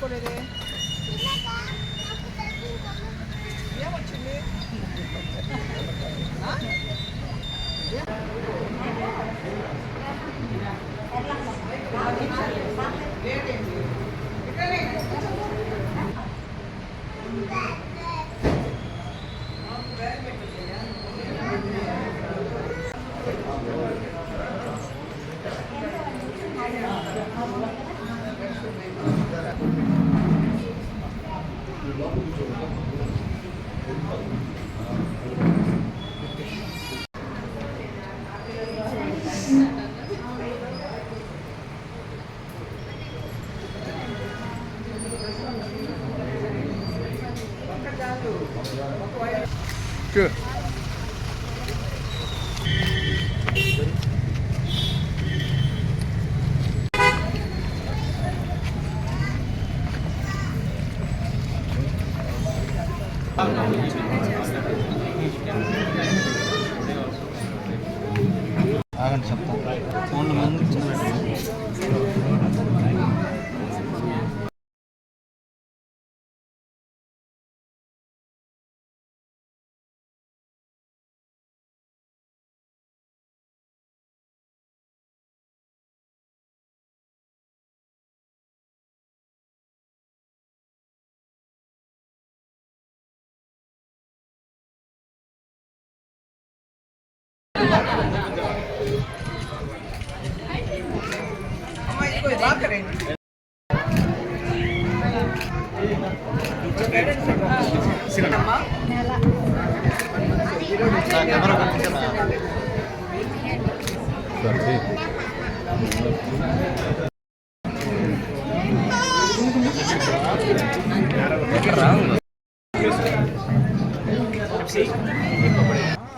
これで。Good. I'm not using it. అమ్మ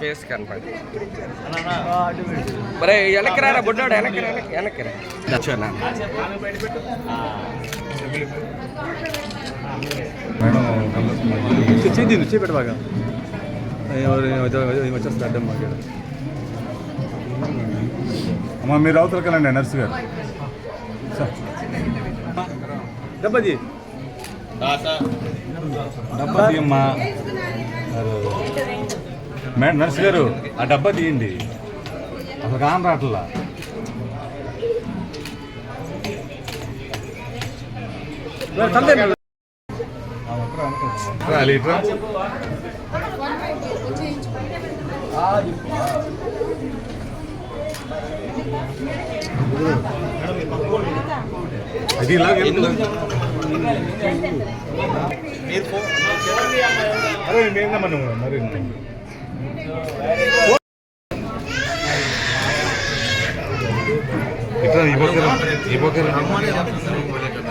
face కనపడి మరి వెనక్కి రారా బుడ్డాడు వెనక్కి వెనక్కి వెనక్కి రా. కూర్చోనా? చేయి చేపెట్టు బాగా వచ్చేస్తుంది అడ్డం మాకు అమ్మ మీరు అవతలకి వెళ్ళండి నర్సు గారు. డబ్బది డబ్బా తీయమ్మా మేడం నర్సు గారు ఆ డబ్బా తీయండి. అసలు కాని రావట్లా? లీటరా. అది ఇలాగ. అరే 일단 이밖에는 이밖에는 한 마리 잡는 거니까.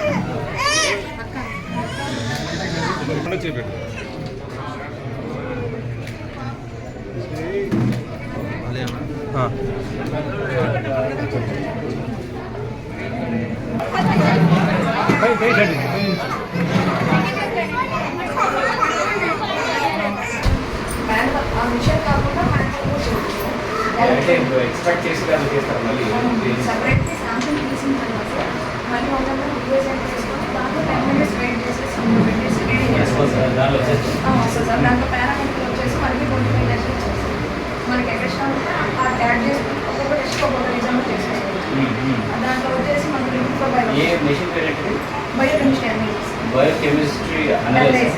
플랫집에. 아. 빨리 빨리 빨리. మిషన్ కాకుండా అంటే ఇప్పుడు ఎక్స్పెక్ట్ చేసి దాన్ని చేస్తారు మళ్ళీ. సపరేట్ శాంపుల్ తీసిన తర్వాత మళ్ళీ వాళ్ళని రిప్రజెంట్ చేసుకొని దాంట్లో టెన్ మినిట్స్ వెయిట్ చేసేసి వస్తుంది సార్ దాంట్లో పారామీటర్ వచ్చేసి మళ్ళీ ట్వంటీ ఫైవ్ డేస్ వచ్చేసి మనకి ఉంటే ఆ యాడ్ చేసుకుని ఒక్కొక్క టెస్ట్ ఒక్కొక్క రీజన్ చేసేసుకోవచ్చు. దాంట్లో వచ్చేసి మనకి ఏ మెషిన్ పేరు ఏంటిది బయోకెమిస్ట్రీ అనేది బయోకెమిస్ట్రీ అనాలిసిస్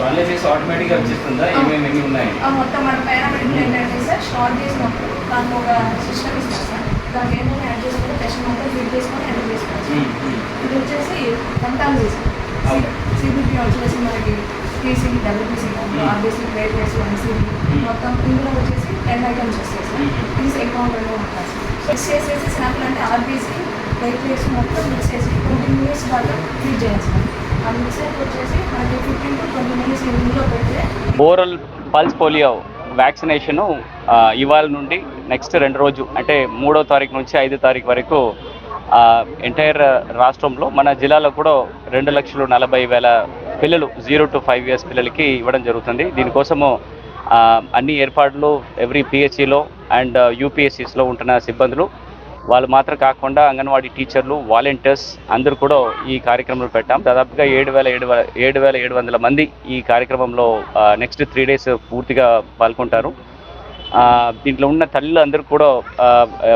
సో అనాలిసిస్ ఆటోమేటిక్గా వచ్చేస్తుందా? ఏమేమి ఎన్ని ఉన్నాయి? ఆ మొత్తం మన పారామీటర్ ఏంటంటే సార్ స్టార్ట్ చేసినప్పుడు దానికి ఒక సిస్టమ్ ఇస్తాం సార్. దానికి ఏమైనా యాడ్ చేసుకుంటే టెస్ట్ మొత్తం ఫిల్ చేసుకొని ఎంటర్ చేసుకోవచ్చు. ఇది వచ్చేసి కంటాలజీ Okay. సిబిపి వచ్చేసి మనకి టీసీ డబ్ల్యూపీసీ ఆర్బీసీ ప్లేట్ వేసి ఎన్సీబీ మొత్తం ఇందులో వచ్చేసి టెన్ ఐటమ్స్ వస్తాయి సార్. Mhm. ఇది అకౌంట్ ఉంటుంది మిక్స్ చేసేసి శాంపుల్ అంటే ఆర్బీసీ ప్లేట్ వేసి మొత్తం మిక్స్ చేసి ట్వంటీ మినిట్స్ దాకా ఫీడ్ చేయాలి సార్. ఆ మిక్సర్ వచ్చేసి మనకి ఓరల్ పల్స్ పోలియో వ్యాక్సినేషను ఇవాళ నుండి నెక్స్ట్ రెండు రోజు అంటే మూడో తారీఖు నుంచి ఐదో తారీఖు వరకు uh, ఎంటైర్ రాష్ట్రంలో మన జిల్లాలో కూడా రెండు లక్షలు నలభై వేల పిల్లలు జీరో టు ఫైవ్ ఇయర్స్ పిల్లలకి ఇవ్వడం జరుగుతుంది. దీనికోసము uh, అన్ని ఏర్పాట్లు ఎవ్రీ పిహెచ్సిలో అండ్ యూపీఎస్సీస్లో ఉంటున్న సిబ్బందులు వాళ్ళు మాత్రం కాకుండా అంగన్వాడీ టీచర్లు వాలంటీర్స్ అందరూ కూడా ఈ కార్యక్రమంలో పెట్టాం. దాదాపుగా ఏడు వేల ఏడు ఏడు వేల ఏడు వందల మంది ఈ కార్యక్రమంలో నెక్స్ట్ త్రీ డేస్ పూర్తిగా పాల్గొంటారు. దీంట్లో ఉన్న తల్లులు అందరూ కూడా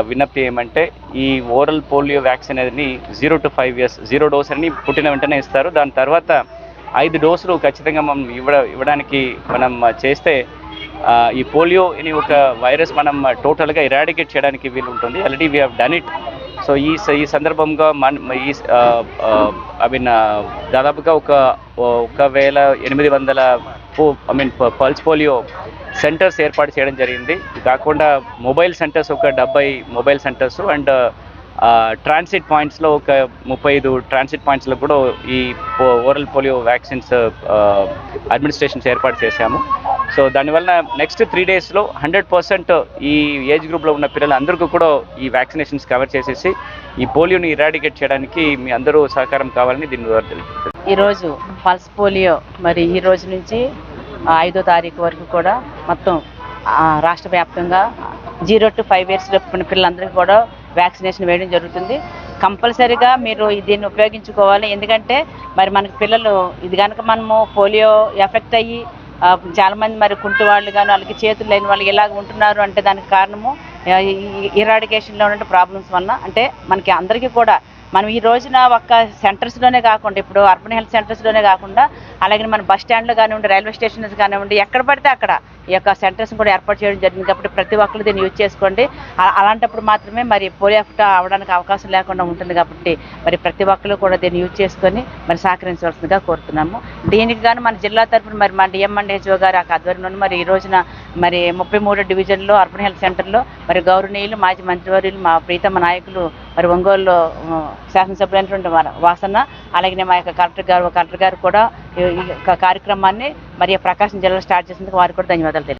విన్నప్తి ఏమంటే ఈ ఓరల్ పోలియో వ్యాక్సిన్ అనేది zero to five years zero dose అని పుట్టిన వెంటనే ఇస్తారు. దాని తర్వాత ఐదు డోసులు ఖచ్చితంగా మనం ఇవ్వ ఇవ్వడానికి మనం చేస్తే ఈ పోలియో అనే ఒక వైరస్ మనం టోటల్గా ఇరాడికేట్ చేయడానికి వీలు ఉంటుంది already we have done it so ఈ స- ఈ సందర్భంగా మన ఈ ఐ మీన్ దాదాపుగా ఒక ఒక వేల ఎనిమిది వందల I mean pulse polio centres ఏర్పాటు చేయడం జరిగింది. కాకుండా మొబైల్ సెంటర్స్ ఒక డెబ్బై మొబైల్ సెంటర్స్ అండ్ ట్రాన్సిట్ పాయింట్స్లో ఒక ముప్పై ఐదు ట్రాన్సిట్ పాయింట్స్లో కూడా ఈ ఓరల్ పోలియో వ్యాక్సిన్స్ అడ్మినిస్ట్రేషన్స్ ఏర్పాటు చేశాము. సో దానివల్ల నెక్స్ట్ త్రీ డేస్లో హండ్రెడ్ పర్సెంట్ ఈ ఏజ్ గ్రూప్లో ఉన్న పిల్లలందరికీ కూడా ఈ వ్యాక్సినేషన్స్ కవర్ చేసేసి ఈ పోలియోని ఇరాడికేట్ చేయడానికి మీ అందరూ సహకారం కావాలని దీని ద్వారా తెలుపుతుంది ఈరోజు పల్స్ పోలియో మరి ఈ రోజు నుంచి ఐదో తారీఖు వరకు కూడా మొత్తం రాష్ట్ర వ్యాప్తంగా జీరో టు ఫైవ్ ఇయర్స్ ఉన్న పిల్లలందరికీ కూడా వ్యాక్సినేషన్ వేయడం జరుగుతుంది. కంపల్సరీగా మీరు దీన్ని ఉపయోగించుకోవాలి. ఎందుకంటే మరి మనకు పిల్లలు ఇది కనుక మనము పోలియో ఎఫెక్ట్ అయ్యి చాలామంది మరి కుంటి వాళ్ళు కానీ వాళ్ళకి చేతులు లేని వాళ్ళు ఇలాగ ఉంటున్నారు అంటే దానికి కారణము ఇరాడికేషన్లో ఉన్న ప్రాబ్లమ్స్ వలన. అంటే మనకి అందరికీ కూడా మనం ఈ రోజున ఒక్క సెంటర్స్లోనే కాకుండా ఇప్పుడు అర్బన్ హెల్త్ సెంటర్స్లోనే కాకుండా అలాగే మన బస్ స్టాండ్లో కానివ్వండి రైల్వే స్టేషన్స్ కానివ్వండి ఎక్కడ పడితే అక్కడ ఈ యొక్క సెంటర్స్ కూడా ఏర్పాటు చేయడం జరిగింది. కాబట్టి ప్రతి ఒక్కరు దీన్ని యూజ్ చేసుకోండి. అలాంటప్పుడు మాత్రమే మరి పోలియో అవడానికి అవకాశం లేకుండా ఉంటుంది కాబట్టి మరి ప్రతి ఒక్కరు కూడా దీన్ని యూజ్ చేసుకొని మరి సహకరించవలసిందిగా కోరుతున్నాము. దీనికి గాను మన జిల్లా తరఫున మరి మన డిఎం గారు ఆ ఆధ్వర్యంలో మరి ఈ రోజున మరి ముప్పై మూడో డివిజన్లో అర్బన్ హెల్త్ సెంటర్లో మరి గౌరవనీయులు మాజీ మంత్రివర్యులు మా ప్రీతమ నాయకులు మరి ఒంగోలులో ఆ, శాసనసభ్యులైనటువంటి మన వాసన అలాగే మా యొక్క కలెక్టర్ గారు కలెక్టర్ గారు కూడా ఈ కార్యక్రమాన్ని మరి ప్రకాశం జిల్లాలో స్టార్ట్ చేసినందుకు వారికి కూడా ధన్యవాదాలు